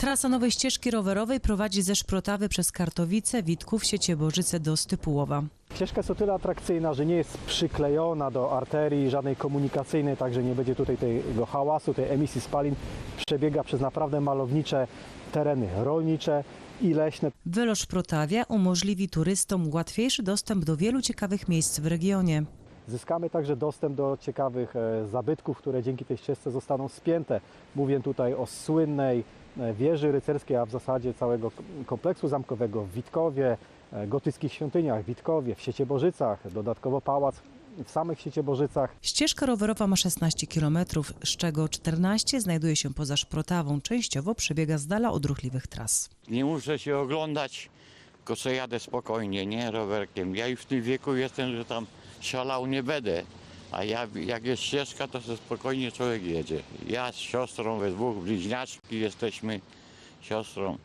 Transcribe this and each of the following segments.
Trasa nowej ścieżki rowerowej prowadzi ze Szprotawy przez Kartowice, Witków, Sieciebożyce do Stypułowa. Ścieżka jest o tyle atrakcyjna, że nie jest przyklejona do arterii żadnej komunikacyjnej, także nie będzie tutaj tego hałasu, tej emisji spalin. Przebiega przez naprawdę malownicze tereny rolnicze i leśne. Wylo Szprotawia umożliwi turystom łatwiejszy dostęp do wielu ciekawych miejsc w regionie. Zyskamy także dostęp do ciekawych e, zabytków, które dzięki tej ścieżce zostaną spięte. Mówię tutaj o słynnej e, wieży rycerskiej, a w zasadzie całego kompleksu zamkowego w Witkowie, e, gotyckich świątyniach w Witkowie, w Sieciebożycach, dodatkowo pałac w samych Sieciebożycach. Ścieżka rowerowa ma 16 km, z czego 14 znajduje się poza Szprotawą, częściowo przebiega z dala od ruchliwych tras. Nie muszę się oglądać, tylko co jadę spokojnie, nie rowerkiem. Ja już w tym wieku jestem, że tam szalał nie będę. A ja, jak jest ścieżka, to sobie spokojnie człowiek jedzie. Ja z siostrą we dwóch, bliźniaczki jesteśmy siostrą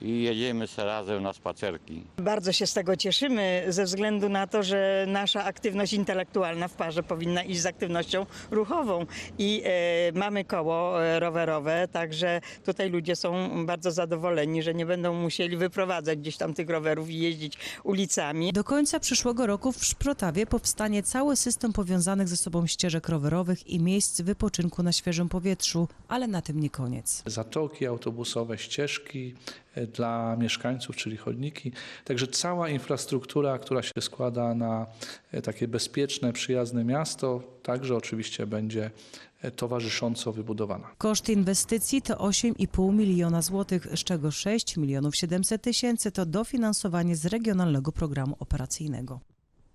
i jedziemy se razem na spacerki. Bardzo się z tego cieszymy, ze względu na to, że nasza aktywność intelektualna w parze powinna iść z aktywnością ruchową. I e, mamy koło e, rowerowe, także tutaj ludzie są bardzo zadowoleni, że nie będą musieli wyprowadzać gdzieś tam tych rowerów i jeździć ulicami. Do końca przyszłego roku w Szprotawie powstanie cały system powiązanych ze sobą ścieżek rowerowych i miejsc wypoczynku na świeżym powietrzu, ale na tym nie koniec. zatoki autobusowe, ścieżki e, dla mieszkańców, czyli chodniki. Także cała infrastruktura, która się składa na e, takie bezpieczne, przyjazne miasto, także oczywiście będzie e, towarzysząco wybudowana. Koszt inwestycji to 8,5 miliona złotych, z czego 6 milionów 700 tysięcy to dofinansowanie z Regionalnego Programu Operacyjnego.